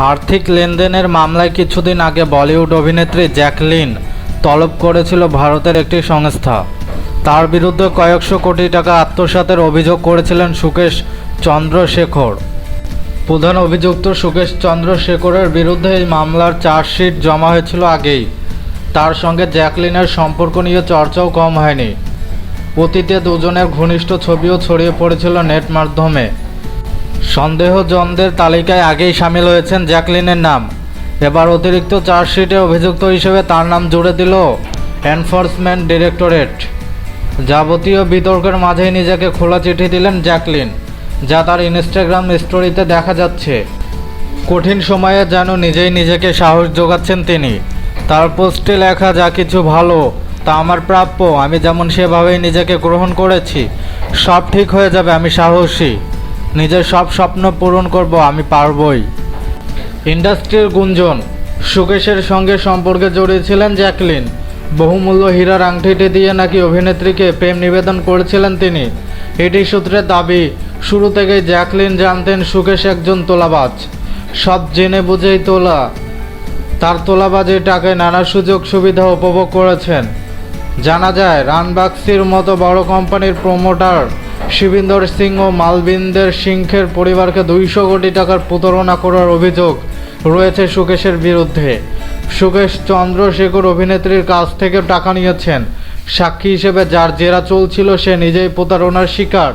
আর্থিক লেনদেনের মামলায় কিছুদিন আগে বলিউড অভিনেত্রী জ্যাকলিন তলব করেছিল ভারতের একটি সংস্থা। তার বিরুদ্ধে কয়েকশো কোটি টাকা আত্মসাতের অভিযোগ করেছিলেন সুকেশ চন্দ্রশেখর। প্রধান অভিযুক্ত সুকেশ চন্দ্রশেখরের বিরুদ্ধে এই মামলার চার্জশিট জমা হয়েছিল আগেই। তার সঙ্গে জ্যাকলিনের সম্পর্ক নিয়ে চর্চাও কম হয়নি। অতীতে দুজনের ঘনিষ্ঠ ছবিও ছড়িয়ে পড়েছিল নেট মাধ্যমে। সন্দেহজনদের তালিকায় আগেই সামিল হয়েছেন জ্যাকলিনের নাম। এবার অতিরিক্ত চার্জশিটে অভিযুক্ত হিসেবে তার নাম জুড়ে দিল এনফোর্সমেন্ট ডিরেক্টরেট। যাবতীয় বিতর্কের মাঝেই নিজেকে খোলা চিঠি দিলেন জ্যাকলিন, যা তার ইনস্টাগ্রাম স্টোরিতে দেখা যাচ্ছে। কঠিন সময়ে যেন নিজেই নিজেকে সাহস যোগাচ্ছেন তিনি। তার পোস্টে লেখা, যা কিছু ভালো, তা আমার প্রাপ্য, আমি যেমন সেভাবেই নিজেকে গ্রহণ করেছি, সব ঠিক হয়ে যাবে, আমি সাহসী। নিজের সব স্বপ্ন পূরণ করব, আমি পারবই। ইন্ডাস্ট্রির গুঞ্জন, সুকেশের সঙ্গে সম্পর্কে জড়িয়েছিলেন জ্যাকলিন। বহুমূল্য হীরার আংটিটি দিয়ে নাকি অভিনেত্রীকে প্রেম নিবেদন করেছিলেন তিনি। এটি সূত্রে দাবি, শুরু থেকেই জ্যাকলিন জানতেন সুকেশ একজন তোলাবাজ। সব জেনে বুঝেই তোলা, তার তোলাবাজের টাকায় নানা সুযোগ সুবিধা উপভোগ করেছেন। জানা যায়, রানবাক্সির মতো বড় কোম্পানির প্রমোটার শিবিন্দর সিং ও মালবিন্দের সিংহের পরিবারকে দুইশো কোটি টাকার প্রতারণা করার অভিযোগ রয়েছে সুকেশের বিরুদ্ধে। সুকেশ চন্দ্রশেখর অভিনেত্রীর কাছ থেকে টাকা নিয়েছেন। সাক্ষী হিসেবে যার জেরা চলছিল, সে নিজেই প্রতারণার শিকার।